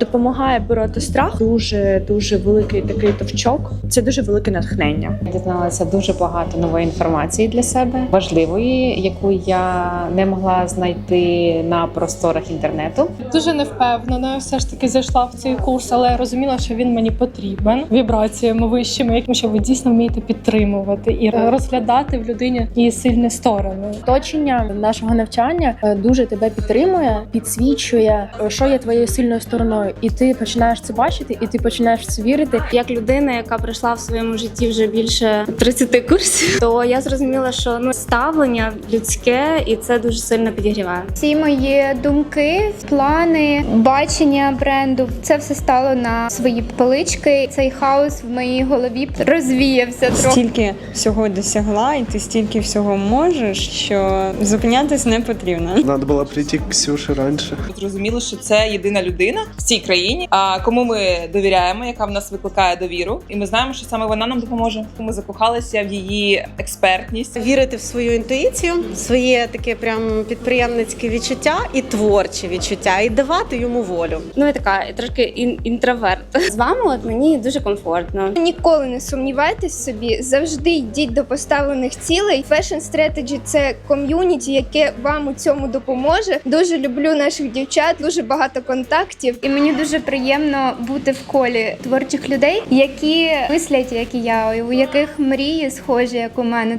допомагає бороти страх. Дуже дуже великий такий товчок. Це дуже велике натхнення. Дізналася дуже багато нової інформації для себе, важливої, яку я не могла знайти на просторах інтернету. Дуже не впевнена, все ж таки зайшла в цей курс, але розуміла, що він мені потрібен вібраціями вищими, яким що ви дійсно вмієте підтримувати і розглядати в людині її сильні сторони. Оточення нашого навчання е, дуже тебе підтримує, підсвічує, е, що є твоєю сильною стороною, і ти починаєш це бачити, і ти починаєш в це вірити. Як людина, яка пройшла в своєму житті вже більше 30 курсів, то я зрозуміла, що ну ставлення людське, і це дуже сильно підігріває. Всі мої думки, плани, бачення бренду це все стало на свої полички. Цей хаос в моїй голові розвіявся трохи. Стільки всього досягла, і ти стільки всього можеш, що зупинятись не потрібно. Надо було прийти Ксюші раніше. Зрозуміло, що це єдина людина в цій країні, а кому ми довіряємо, яка в нас викликає довіру, і ми знаємо, що саме вона нам допоможе. Ми закохалися в її експертність. Вірити в свою інтуїцію, своє таке прям підприємницьке відчуття і творче відчуття, і давати йому волю. Ну я така трошки ін- інтроверт. З вами от мені дуже комфортно. Ніколи не сумнівайтесь в собі, завжди йдіть до поставлених цілей. Fashion Strategy – це ком'юніті, яке вам у цьому допоможе. Дуже люблю наших дівчат, дуже багато контактів. І мені дуже приємно бути в колі творчих людей, які мислять, як і я, у яких мрії схожі, як у мене.